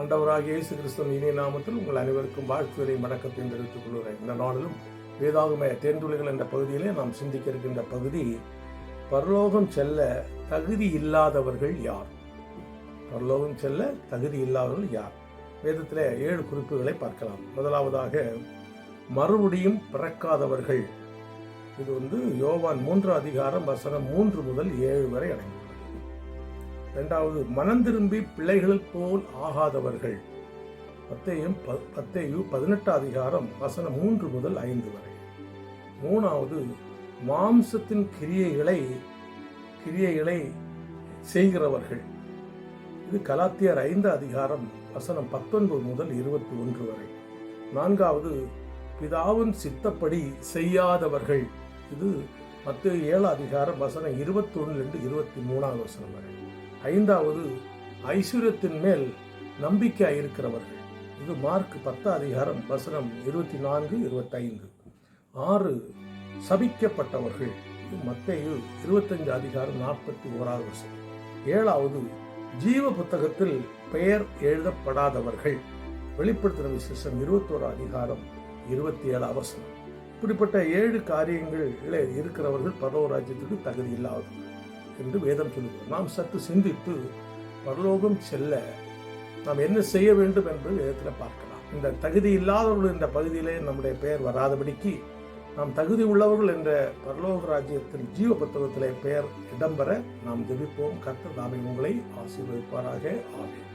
ஆண்டவராக இயேசு கிறிஸ்துவின் இனிய நாமத்தில் உங்கள் அனைவருக்கும் வாழ்த்துவரையும் வணக்கத்தையும் தெரிவித்துக் கொள்கிறேன். இந்த நாளிலும் வேதாகமய தேர்ந்துளிகள் என்ற பகுதியிலே நாம் சிந்திக்க இருக்கின்ற பகுதி பரலோகம் செல்ல தகுதி இல்லாதவர்கள் யார்? பரலோகம் செல்ல தகுதி இல்லாதவர்கள் யார்? வேதத்தில் ஏழு குறிப்புகளை பார்க்கலாம். முதலாவதாக மறுபடியும் பிறக்காதவர்கள். இது வந்து யோவான் மூன்று அதிகாரம் வசனம் மூன்று முதல் ஏழு வரை அடங்கும். ரெண்டாவது மனம் திரும்பி பிள்ளைகள் போல் ஆகாதவர்கள். பத்தேயும் பத்தேயு பதினெட்டு அதிகாரம் வசனம் மூன்று முதல் ஐந்து வரை. மூணாவது மாம்சத்தின் கிரியைகளை கிரியைகளை செய்கிறவர்கள். இது கலாத்தியர் ஐந்து அதிகாரம் வசனம் பத்தொன்பது முதல் இருபத்தி ஒன்று வரை. நான்காவது பிதாவின் சித்தப்படி செய்யாதவர்கள். இது மத்திய ஏழு அதிகாரம் வசனம் இருபத்தி ஒன்றிலிருந்து இருபத்தி மூணாவது வசனம் வரை. ஐந்தாவது ஐஸ்வர்யத்தின் மேல் நம்பிக்கையாக இருக்கிறவர்கள் இது மார்க் பத்து அதிகாரம் வசனம் இருபத்தி நான்கு இருபத்தைந்து. ஆறு சபிக்கப்பட்டவர்கள். இது மத்தையு இருபத்தஞ்சு அதிகாரம் நாற்பத்தி ஓராவது வசனம். ஏழாவது ஜீவ புத்தகத்தில் பெயர் எழுதப்படாதவர்கள். வெளிப்படுத்தின விசேஷம் இருபத்தோரு அதிகாரம் இருபத்தி ஏழு அவசரம் இப்படிப்பட்ட ஏழு காரியங்களில் இருக்கிறவர்கள் பரலோக ராஜ்யத்துக்கு தகுதி இல்லாதவர்கள். என்று வேதம் சொல்லுகிறது. நாம் சற்று சிந்தித்து பரலோகம் செல்ல நாம் என்ன செய்ய வேண்டும் என்று வேதத்தில் பார்க்கலாம். இந்த தகுதி இல்லாதவர்கள் என்ற பகுதியிலே நம்முடைய பெயர் வராதபடிக்கு நாம் தகுதி உள்ளவர்கள் என்ற பரலோக ராஜ்யத்தின் ஜீவ புத்தகத்திலே பெயர் இடம்பெற நாம் ஜெபிப்போம். கர்த்தர் தாமே உங்களை ஆசீர்வதிப்பாராக. ஆவேன்